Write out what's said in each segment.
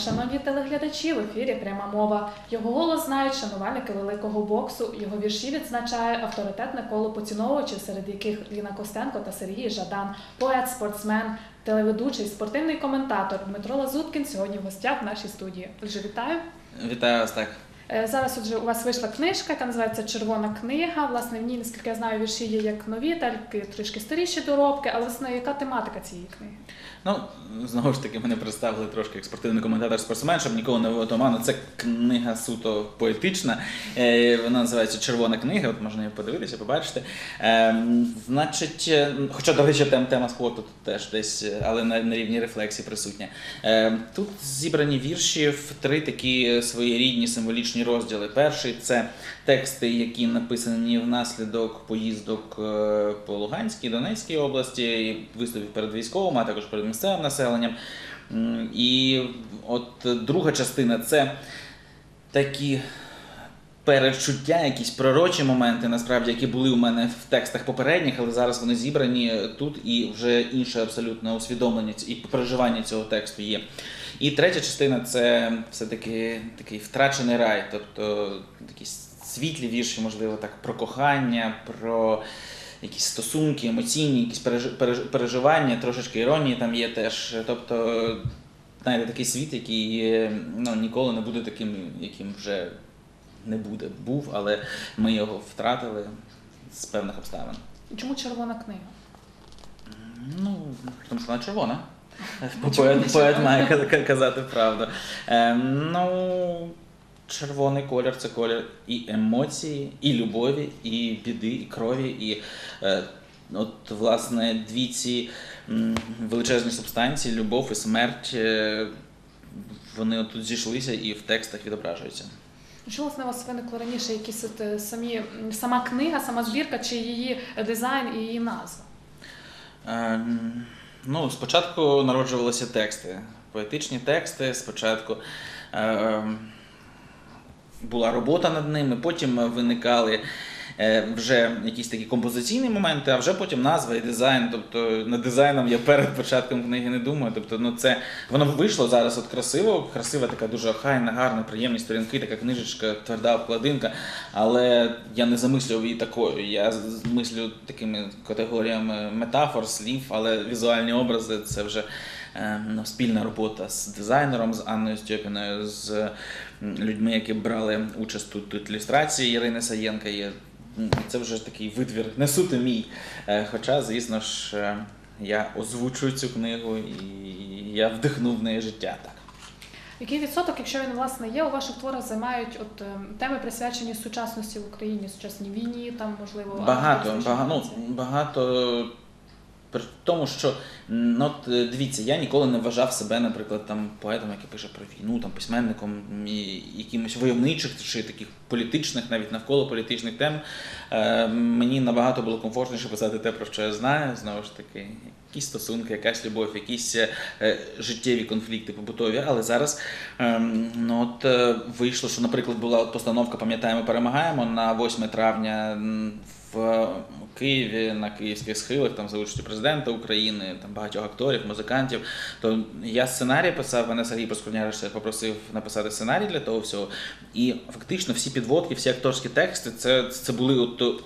шановні телеглядачі, в ефірі пряма мова. Його голос знають шанувальники великого боксу. Його вірші відзначає авторитетне коло поціновувачів, серед яких Ліна Костенко та Сергій Жадан, поет, спортсмен, телеведучий, спортивний коментатор Дмитро Лазуткін сьогодні в гостях в нашій студії. Отже, вітаю. Вітаю вас так. Е, Зараз отже у вас вийшла книжка, яка називається Червона книга. Власне, в ній, наскільки я знаю, вірші є як нові, так трішки старіші доробки. Але власне, яка тематика цієї книги? Ну, знову ж таки, мене представили трошки як спортивний коментатор спортсмен, щоб нікого не виводити. Це книга суто поетична. Е, Вона називається Червона книга, от можна її подивитися, побачити. Е, Значить, хоча, до речі, тем, тема спорту тут теж десь, але на, на рівні рефлексії присутня. Тут зібрані вірші в три такі своєрідні символічні розділи. Перший це тексти, які написані внаслідок поїздок е, по Луганській, Донецькій області, виступів перед військовим, а також перед місцевим населенням. І от друга частина це такі перечуття, якісь пророчі моменти, насправді, які були у мене в текстах попередніх, але зараз вони зібрані тут і вже інше абсолютно усвідомлення і переживання цього тексту є. І третя частина це все-таки такий втрачений рай, тобто такі світлі вірші, можливо, так про кохання, про якісь стосунки, емоційні, якісь переж- переж- переживання, трошечки іронії там є теж. Тобто, знаєте, такий світ, який ну, ніколи не буде таким, яким вже не буде. Був, але ми його втратили з певних обставин. Чому червона книга? Ну, тому що вона червона. Поет, поет має казати правду. Е, ну, червоний колір це колір і емоції, і любові, і біди, і крові. І е, от, власне, дві ці величезні субстанції, любов і смерть, е, вони тут зійшлися і в текстах відображуються. Що на вас виникло раніше якісь е, самі сама книга, сама збірка, чи її дизайн і її назва? Ем, Ну, спочатку народжувалися тексти, поетичні тексти. Спочатку ем, була робота над ними, потім виникали е, вже якісь такі композиційні моменти, а вже потім назва і дизайн. Тобто над дизайном я перед початком книги не думаю. Тобто, ну це воно вийшло зараз от красиво, красива така дуже охайна, гарна, приємні сторінки, така книжечка, тверда обкладинка. Але я не замислював її такою. Я мислю такими категоріями метафор, слів, але візуальні образи це вже е, ну, спільна робота з дизайнером, з Анною Стьопіною, з людьми, які брали участь тут, тут ілюстрації Ірини Саєнка є. Це вже такий витвір, не суто мій. Е, Хоча, звісно ж, е, я озвучую цю книгу і я вдихнув в неї життя. Так. Який відсоток, якщо він власне є, у ваших творах займають от ем, теми присвячені сучасності в Україні, сучасній війні, там можливо Багато, багато, ну, багато. При тому, що ну, от, е, дивіться, я ніколи не вважав себе, наприклад, там поетом, який пише про війну, там письменником і якимось войовничих чи таких політичних, навіть навколо політичних тем. Е, мені набагато було комфортніше писати те, про що я знаю. Знову ж таки, якісь стосунки, якась любов, якісь е, життєві конфлікти побутові. Але зараз ем, ну, от, е, вийшло, що, наприклад, була постановка Пам'ятаємо, перемагаємо на 8 травня в Києві на київських схилах, там за участю президента України, там багатьох акторів, музикантів. То я сценарій писав, мене Сергій Проскурняр попросив написати сценарій для того всього. І фактично всі підводки, всі акторські тексти, це, це були от. е,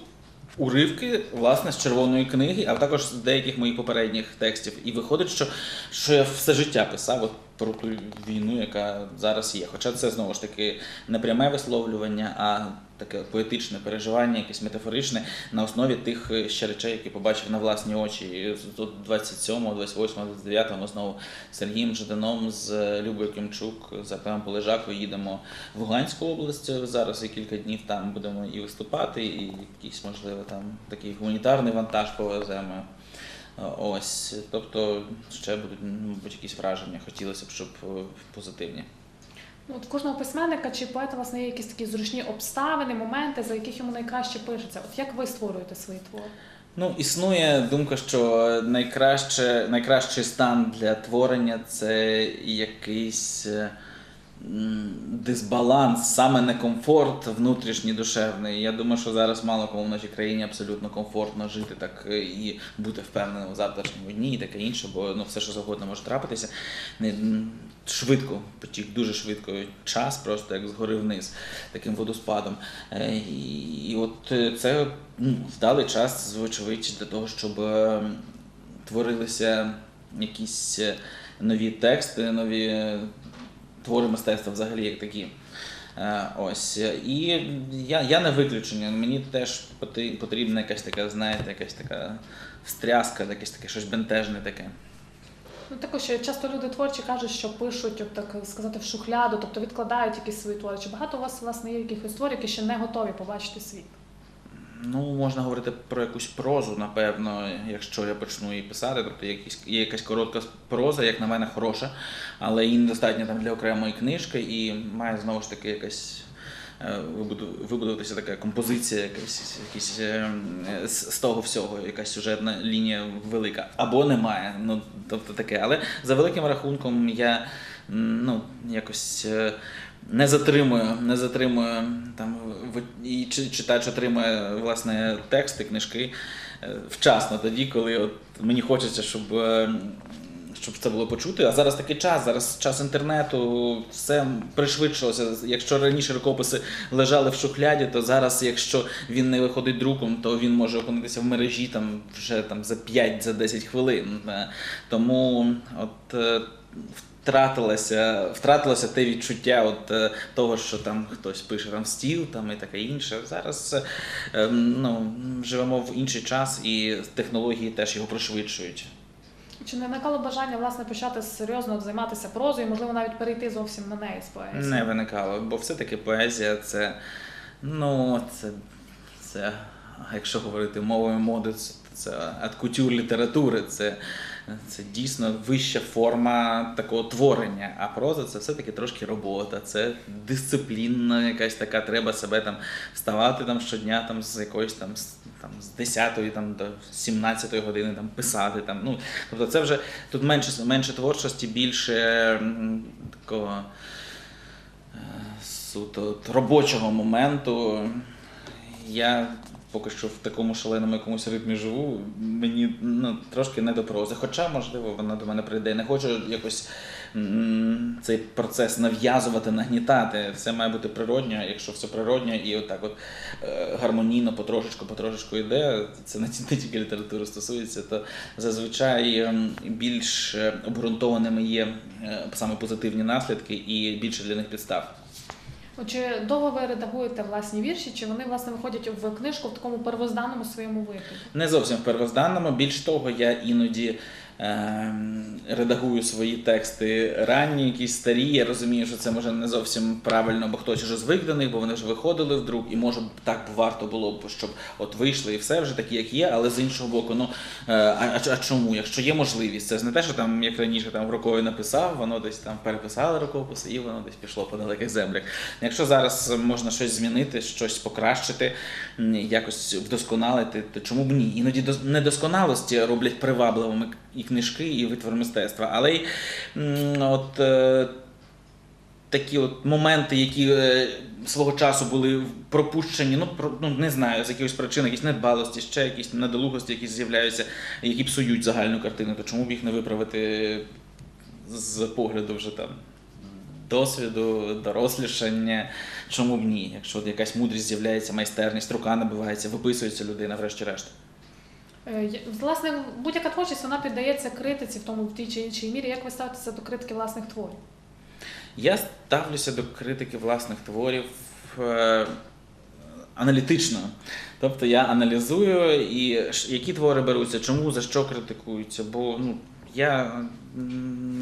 Уривки, власне, з червоної книги, а також з деяких моїх попередніх текстів. І виходить, що, що я все життя писав от про ту війну, яка зараз є. Хоча це знову ж таки не пряме висловлювання, а таке поетичне переживання, якесь метафоричне на основі тих ще речей, які побачив на власні очі. Тут 27, 28, 29 ми знову Сергієм Жаданом, з Любою Кимчук, з Артемом Полежакою їдемо в Луганську область. Зараз і кілька днів там будемо і виступати, і якийсь, можливо, там такий гуманітарний вантаж повеземо. Ось, тобто ще будуть ну, мабуть, якісь враження. Хотілося б, щоб е, позитивні. Ну, От кожного письменника чи поета власне є якісь такі зручні обставини, моменти, за яких йому найкраще пишеться. От як ви створюєте свої твори? Ну, існує думка, що найкраще, найкращий стан для творення це якийсь е, дисбаланс, саме некомфорт внутрішній душевний. Я думаю, що зараз мало кому в нашій країні абсолютно комфортно жити так е, і бути впевненим у завтрашньому дні і таке інше, бо ну, все, що завгодно може трапитися. Швидко потік, дуже швидко час, просто як згори вниз, таким водоспадом. Е, І, от е, це ну, вдалий час, вочевидь, для того, щоб творилися якісь нові тексти, нові твори мистецтва взагалі як такі. Е, Ось. І я, я не виключення. Мені теж потрібна якась така, знаєте, якась така встряска, якесь таке щось бентежне таке. Ну також часто люди творчі кажуть, що пишуть, от так сказати, в шухляду, тобто відкладають якісь свої твори. Чи багато у вас власне є якихось творів, які ще не готові побачити світ? Ну, можна говорити про якусь прозу, напевно, якщо я почну її писати. Тобто є якась коротка проза, як на мене, хороша, але її недостатньо там для окремої книжки, і має знову ж таки якась. е, Вибудуватися така композиція, якась, якісь, е, з, з того всього, якась сюжетна лінія велика. Або немає. Ну, тобто таке. Але за великим рахунком я ну, якось е, не затримую, не затримую там і чи- читач отримує власне тексти, книжки е, вчасно, тоді, коли от мені хочеться, щоб. е, Щоб це було почути, а зараз такий час, зараз час інтернету, все пришвидшилося. Якщо раніше рукописи лежали в шухляді, то зараз, якщо він не виходить друком, то він може опинитися в мережі там вже там за 5-10 хвилин. Е, Тому от втратилося, втратилося те відчуття от, е, того, що там хтось пише там стіл там і таке інше. Зараз е, ем, ну, живемо в інший час, і технології теж його пришвидшують. Чи не виникало бажання власне почати серйозно займатися прозою, можливо, навіть перейти зовсім на неї з поезії? Не виникало, бо все-таки поезія це, ну, це, це якщо говорити мовою моди, це, це кутюр літератури, це, це дійсно вища форма такого творення. А проза це все-таки трошки робота, це дисциплінна якась така, треба себе там вставати там щодня там, з якоїсь там. Там з 10 там, до 17 години там, писати. Там, ну, тобто це вже тут менше, менше творчості, більше такого е, суто робочого моменту. Я поки що в такому шаленому якомусь ритмі живу, мені ну, трошки не до прози. Хоча, можливо, вона до мене прийде. Не хочу якось цей процес нав'язувати, нагнітати. Все має бути природньо. Якщо все природньо і отак от е, гармонійно, потрошечку, потрошечку йде, це не, тільки літератури стосується, то зазвичай ем, більш е, обґрунтованими є е, саме позитивні наслідки і більше для них підстав. От Чи довго ви редагуєте власні вірші, чи вони власне виходять в книжку в такому первозданному своєму вигляді? Не зовсім в первозданному. Більш того, я іноді редагую свої тексти ранні, якісь старі. Я розумію, що це може не зовсім правильно, бо хтось вже звик до них, бо вони вже виходили в друк, і може так варто було б, щоб от вийшли і все вже такі, як є. Але з іншого боку, ну е, а, а, чому? Якщо є можливість, це ж не те, що там як раніше там рокові написав, воно десь там переписали рукопис, і воно десь пішло по далеких землях. Якщо зараз можна щось змінити, щось покращити, якось вдосконалити, то чому б ні? Іноді дос- недосконалості роблять привабливими і книжки, і витвори мистецтва. Але от. е, Такі от моменти, які е, свого часу були пропущені, ну про ну не знаю, з якихось причин, якісь недбалості, ще якісь недолугості, які з'являються, які псують загальну картину, то чому б їх не виправити з погляду вже там досвіду, дорослішання, чому б ні? Якщо якась мудрість з'являється, майстерність, рука набивається, виписується людина, врешті-решт. Е, Власне, будь-яка творчість вона піддається критиці в тому в тій чи іншій мірі. Як ви ставитеся до критики власних творів? Я ставлюся до критики власних творів е, аналітично. Тобто я аналізую, і які твори беруться, чому, за що критикуються. Бо ну, я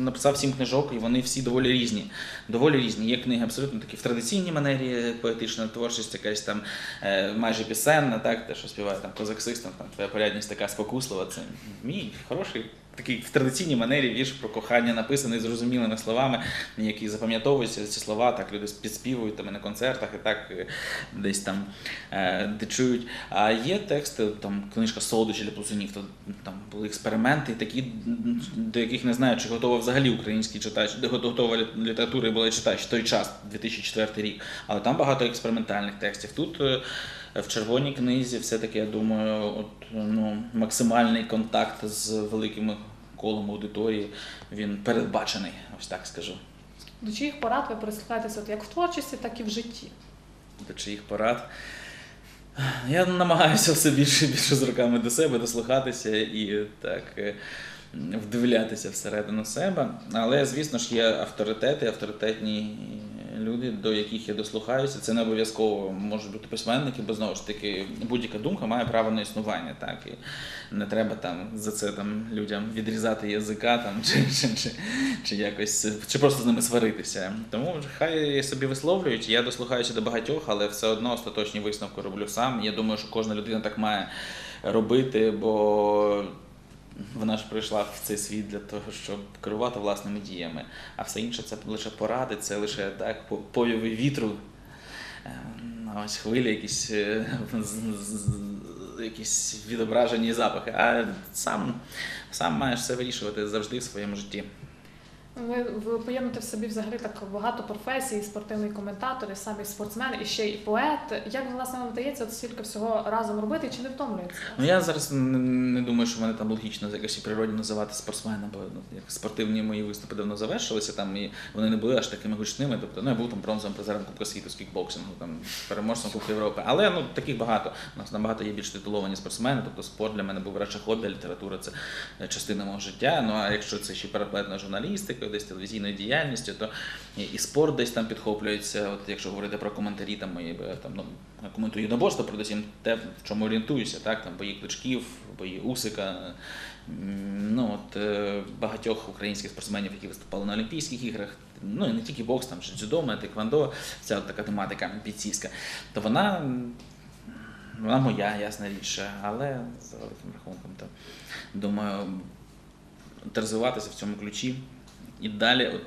написав сім книжок, і вони всі доволі різні. Доволі різні. Є книги абсолютно такі в традиційній манері, поетична творчість, якась там е, майже пісенна, так, те, що співає там козак там твоя порядність така спокуслива. Це мій хороший такий в традиційній манері вірш про кохання написаний зрозумілими словами, які запам'ятовуються ці слова, так люди підспівують там на концертах, і так е, десь там де чують. А є тексти, там книжка Солодощі для плузунів, то там були експерименти, такі, до яких не знаю, чи готова взагалі український читач, де готова лі- літератури була читач в той час, 2004 рік. Але там багато експериментальних текстів. Тут е, в червоній книзі все-таки, я думаю, от, ну, максимальний контакт з великим колом аудиторії, він передбачений, ось так скажу. До чиїх порад ви прислухаєтеся от як в творчості, так і в житті? До чиїх порад. Я намагаюся все більше і більше з роками до себе дослухатися і так е, вдивлятися всередину себе. Але, звісно ж, є авторитети, авторитетні люди, до яких я дослухаюся. Це не обов'язково можуть бути письменники, бо знову ж таки будь-яка думка має право на існування. Так? І не треба там за це там, людям відрізати язика там, чи, чи, чи, чи якось чи просто з ними сваритися. Тому хай собі висловлюють. Я дослухаюся до багатьох, але все одно остаточні висновки роблю сам. Я думаю, що кожна людина так має робити, бо вона ж прийшла в цей світ для того, щоб керувати власними діями. А все інше це лише поради, це лише так по- повіви вітру. Е, Ось хвилі, якісь, е, якісь відображені запахи. А сам, сам маєш все вирішувати завжди в своєму житті. Ви, ви поєднуєте в собі взагалі так багато професій, спортивний коментатор, і сам і спортсмен, і ще й поет. Як власне вам вдається от стільки всього разом робити, чи не втомлюється? Ну я зараз не, не думаю, що в мене там логічно якось і природі називати спортсменом, бо ну, як спортивні мої виступи давно завершилися, там і вони не були аж такими гучними. Тобто, ну я був там бронзовим призером Кубка світу з кікбоксингу, там переможцем Кубка Європи. Але ну таких багато. У нас набагато є більш титуловані спортсмени. Тобто спорт для мене був радше хобі, література це е, частина мого життя. Ну а якщо це ще переплетено журналістикою, десь телевізійною діяльністю, то і, спорт десь там підхоплюється. От якщо говорити про коментарі, там мої там ну коментую єдиноборство, передусім те, в чому орієнтуюся, так там бої кличків, бої Усика. Ну от е, багатьох українських спортсменів, які виступали на Олімпійських іграх, ну і не тільки бокс, там ще дзюдо, теквандо, ця от така тематика бійцівська, то вона, вона моя, ясна річ, але за великим рахунком, то думаю, розвиватися в цьому ключі і далі от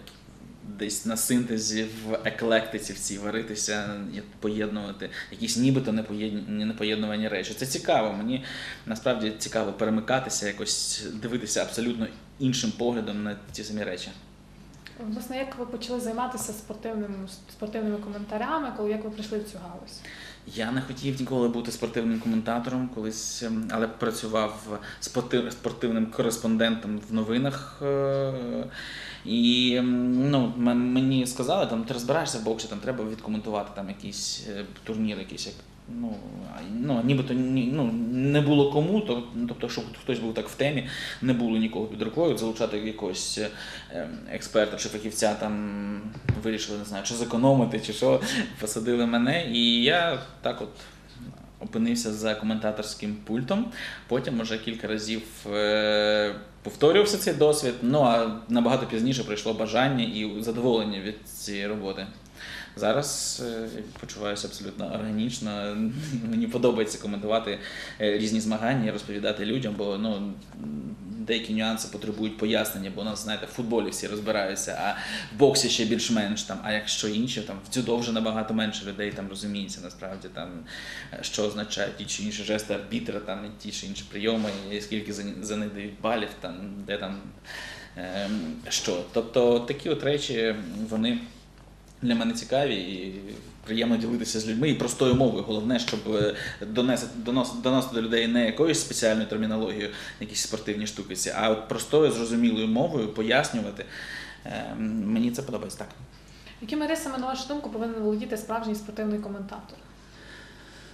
десь на синтезі в еклектиці в цій варитися, поєднувати якісь нібито непоєдн- непоєднувані речі. Це цікаво. Мені насправді цікаво перемикатися, якось дивитися абсолютно іншим поглядом на ті самі речі. Власне, як ви почали займатися спортивним, спортивними коментарями, коли як ви прийшли в цю галузь? Я не хотів ніколи бути спортивним коментатором колись, ем, але працював спортивним кореспондентом в новинах. е, І ем, ну, мені сказали, там ти розбираєшся в боксі, там треба відкоментувати там якийсь е, турнір, якийсь як. Ну, ну, нібито ні, ну, не було кому, то, тобто, щоб хтось був так в темі, не було нікого під рукою, залучати якогось е, ем, експерта чи фахівця там вирішили, не знаю, чи зекономити, чи що, посадили мене. І я так от опинився за коментаторським пультом. Потім вже кілька разів е, повторювався цей досвід. Ну а набагато пізніше прийшло бажання і задоволення від цієї роботи. Зараз е, почуваюся абсолютно органічно. Мені подобається коментувати е, різні змагання, розповідати людям, бо ну, деякі нюанси потребують пояснення, бо у нас, знаєте, в футболі всі розбираються, а в боксі ще більш-менш там. А якщо інші, там в дзюдо вже набагато менше людей там розуміється насправді там, е, що означають ті чи інші жести арбітра, там ті чи інші прийоми, і скільки за них дають балів, там, де там ем, що. Тобто такі от речі, вони для мене цікаві і приємно ділитися з людьми і простою мовою. Головне, щоб е, донести, донос, доносити до людей не якоюсь спеціальною термінологією, якісь спортивні штукиці, а от простою, зрозумілою мовою пояснювати. Е, Мені це подобається так. Якими рисами, на вашу думку, повинен володіти справжній спортивний коментатор?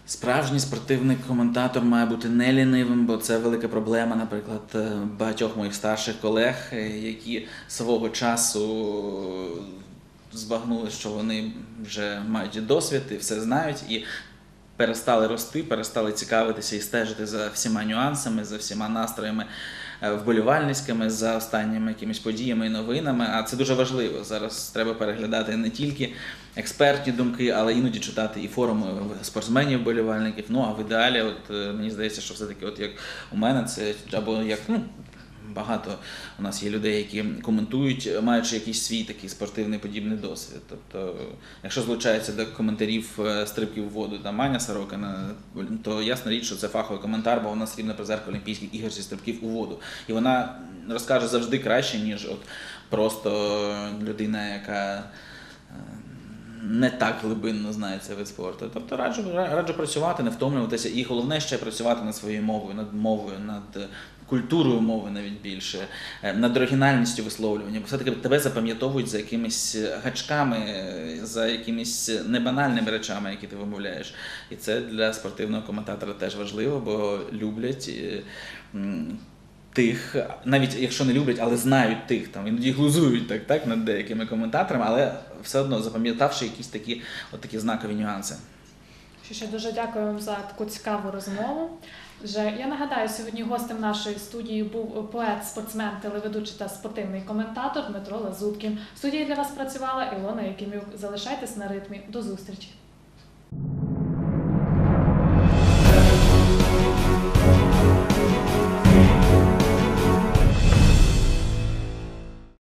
Справжній спортивний коментатор має бути не лінивим, бо це велика проблема, наприклад, е, багатьох моїх старших колег, які свого часу збагнули, що вони вже мають досвід і все знають, і перестали рости, перестали цікавитися і стежити за всіма нюансами, за всіма настроями е, вболівальницькими, за останніми якимись подіями і новинами. А це дуже важливо. Зараз треба переглядати не тільки експертні думки, але іноді читати і форуми спортсменів, вболівальників. Ну а в ідеалі, от е, мені здається, що все-таки, от як у мене, це або як ну. Багато у нас є людей, які коментують, маючи якийсь свій такий спортивний подібний досвід. Тобто, якщо злучається до коментарів е, стрибків в воду та Маня Сорокина, то ясна річ, що це фаховий коментар, бо вона срібна призерка Олімпійських ігор зі стрибків у воду. І вона розкаже завжди краще, ніж от просто людина, яка. е, Не так глибинно знає цей вид спорту. Тобто раджу, раджу працювати, не втомлюватися, і головне ще працювати над своєю мовою, над мовою, над культурою мови навіть більше, е, над оригінальністю висловлювання. Бо все-таки тебе запам'ятовують за якимись гачками, за якимись небанальними речами, які ти вимовляєш. І це для спортивного коментатора теж важливо, бо люблять. е, Тих, навіть якщо не люблять, але знають тих, там іноді глузують так, так над деякими коментаторами, але все одно запам'ятавши якісь такі, от такі знакові нюанси. Що ще дуже дякую вам за таку цікаву розмову. Вже я нагадаю, сьогодні гостем нашої студії був поет, спортсмен, телеведучий та спортивний коментатор Дмитро Лазуткін. В студії для вас працювала Ілона Якимюк. Залишайтесь на ритмі. До зустрічі.